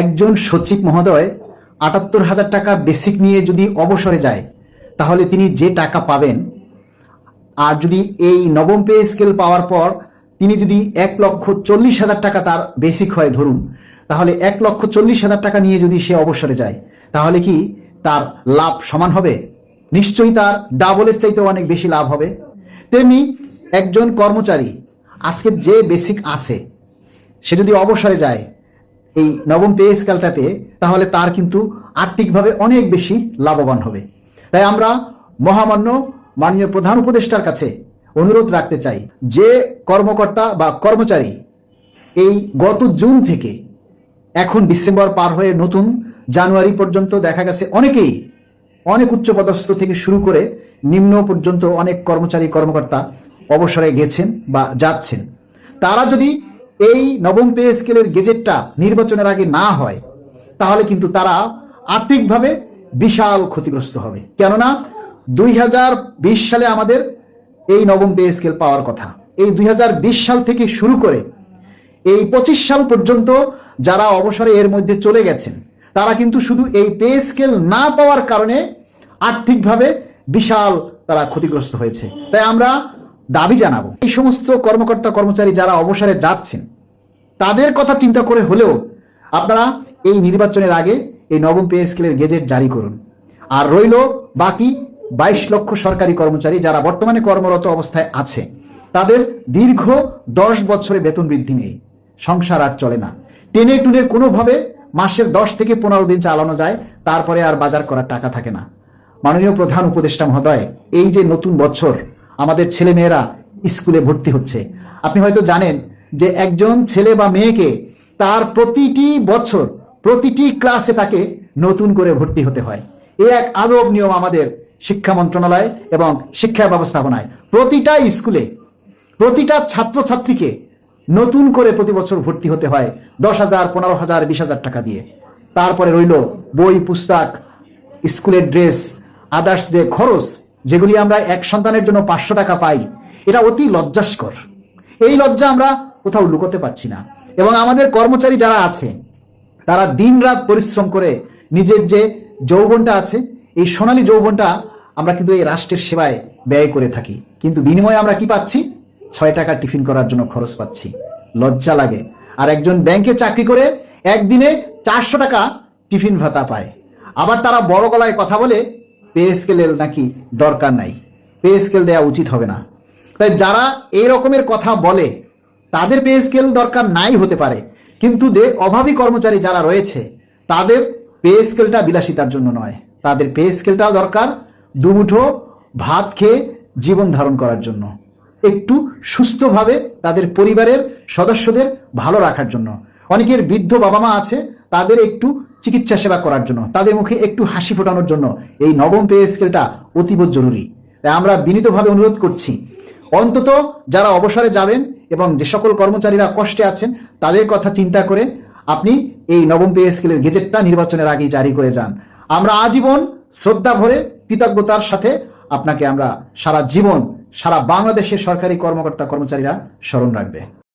একজন সচিব মহোদয় আটাত্তর হাজার টাকা বেসিক নিয়ে যদি অবসরে যায়, তাহলে তিনি যে টাকা পাবেন, আর যদি এই নবম পে স্কেল পাওয়ার পর তিনি যদি এক লক্ষ চল্লিশ হাজার টাকা তার বেসিক হয় ধরুন, তাহলে এক লক্ষ চল্লিশ হাজার টাকা নিয়ে যদি সে অবসরে যায়, তাহলে কি তার লাভ সমান হবে? নিশ্চয়ই তার ডাবলের চাইতে অনেক বেশি লাভ হবে। তেমনি একজন কর্মচারী, আজকে যে বেসিক আছে, সে যদি অবসরে যায় এই নবম পে স্কেলটা পেয়ে, তাহলে তার কিন্তু আর্থিকভাবে অনেক বেশি লাভবান হবে। তাই আমরা মহামান্য মাননীয় প্রধান উপদেষ্টার কাছে অনুরোধ রাখতে চাই যে কর্মকর্তা বা কর্মচারী এই গত জুন থেকে এখন ডিসেম্বর পার হয়ে নতুন জানুয়ারি পর্যন্ত দেখা গেছে অনেকেই অনেক উচ্চ পদস্থ থেকে শুরু করে নিম্ন পর্যন্ত অনেক কর্মচারী, কর্মকর্তা অবসরে গেছেন বা যাচ্ছেন। তারা যদি এই নবম পে স্কেলের গেজেটটা নির্বাচনের আগে না হয়, তাহলে কিন্তু তারা আর্থিকভাবে বিশাল ক্ষতিগ্রস্ত হবে। কেননা দুই হাজার বিশ সালে আমাদের এই নবম পে স্কেল পাওয়ার কথা। এই দুই হাজার বিশ সাল থেকে শুরু করে এই পঁচিশ সাল পর্যন্ত যারা অবসরে এর মধ্যে চলে গেছেন, তারা কিন্তু শুধু এই পে স্কেল না পাওয়ার কারণে আর্থিকভাবে বিশাল তারা ক্ষতিগ্রস্ত হয়েছে। তাই আমরা দাবি জানাব, এই সমস্ত কর্মকর্তা কর্মচারী যারা অবসরে যাচ্ছেন তাদের কথা চিন্তা করে হলেও আপনারা এই নির্বাচনের আগে এই নবম পে স্কেলের গেজেট জারি করুন। আর রইল বাকি বাইশ লক্ষ সরকারি কর্মচারী যারা বর্তমানে কর্মরত অবস্থায় আছে। তাদের দীর্ঘ দশ বছরে বেতন বৃদ্ধি নেই। সংসার আর চলে না। টেনে টুনে কোনোভাবে মাসের দশ থেকে পনেরো দিন চালানো যায়, তারপরে আর বাজার করার টাকা থাকে না। মাননীয় প্রধান উপদেষ্টা মহোদয়, এই যে নতুন বছর আমাদের ছেলে মেয়েরা স্কুলে ভর্তি হচ্ছে, আপনি হয়তো জানেন যে একজন ছেলে বা মেয়েকে তার প্রতিটি বছর, প্রতিটি ক্লাসে তাকে নতুন করে ভর্তি হতে হয়। এ এক আজব নিয়ম আমাদের শিক্ষা মন্ত্রণালয় এবং শিক্ষা ব্যবস্থাপনায়। প্রতিটা স্কুলে প্রতিটা ছাত্রছাত্রীকে নতুন করে প্রতি বছর ভর্তি হতে হয় দশ হাজার, পনেরো হাজার, বিশ হাজার টাকা দিয়ে। তারপরে রইল বই, পুস্তক, স্কুলের ড্রেস, আদার্স যে খরচ, যেগুলি আমরা এক সন্তানের জন্য পাঁচশো টাকা পাই, এটা অতি লজ্জাস্কর। এই লজ্জা আমরা কোথাও লুকোতে পারছি না। এবং আমাদের কর্মচারী যারা আছে, তারা দিনরাত পরিশ্রম করে নিজের যে যৌবনটা আছে, এই সোনালী যৌবনটা আমরা কিন্তু এই রাষ্ট্রের সেবায় ব্যয় করে থাকি। কিন্তু বিনিময়ে আমরা কি পাচ্ছি? ছয় টাকা টিফিন করার জন্য খরচ পাচ্ছি। লজ্জা লাগে। আর একজন ব্যাংকে চাকরি করে একদিনে চারশো টাকা টিফিন ভাতা পায়। আবার তারা বড় গলায় কথা বলে, পে স্কেলের নাকি দরকার নাই। পে স্কেল দেওয়া উচিত হবে না। তাই যারা এই রকমের কথা বলে তাদের পে স্কেল দরকার নাই হতে পারে। কিন্তু যে অভাবী কর্মচারী যারা রয়েছে, তাদের পে স্কেলটা বিলাসিতার জন্য নয়। তাদের পে স্কেলটা দরকার দুমুঠো ভাত খেয়ে জীবন ধারণ করার জন্য। একটু সুস্থভাবে তাদের পরিবারের সদস্যদের ভালো রাখার জন্য। অনেকের বৃদ্ধ বাবা মা আছে, তাদের একটু চিকিৎসা সেবা করার জন্য। তাদের মুখে একটু হাসি ফোটানোর জন্য এই নবম পে স্কেলটা অতীব জরুরি। তাই আমরা বিনীতভাবে অনুরোধ করছি, অন্তত যারা অবসরে যাবেন এবং যে সকল কর্মচারীরা কষ্টে আছেন, তাদের কথা চিন্তা করে আপনি এই নবম পে স্কেলের গেজেটটা নির্বাচনের আগেই জারি করে যান। আমরা আজীবন শ্রদ্ধা ভরে কৃতজ্ঞতার সাথে আপনাকে আমরা সারা জীবন, সারা বাংলাদেশের সরকারি কর্মকর্তা কর্মচারীরা স্মরণ রাখবে।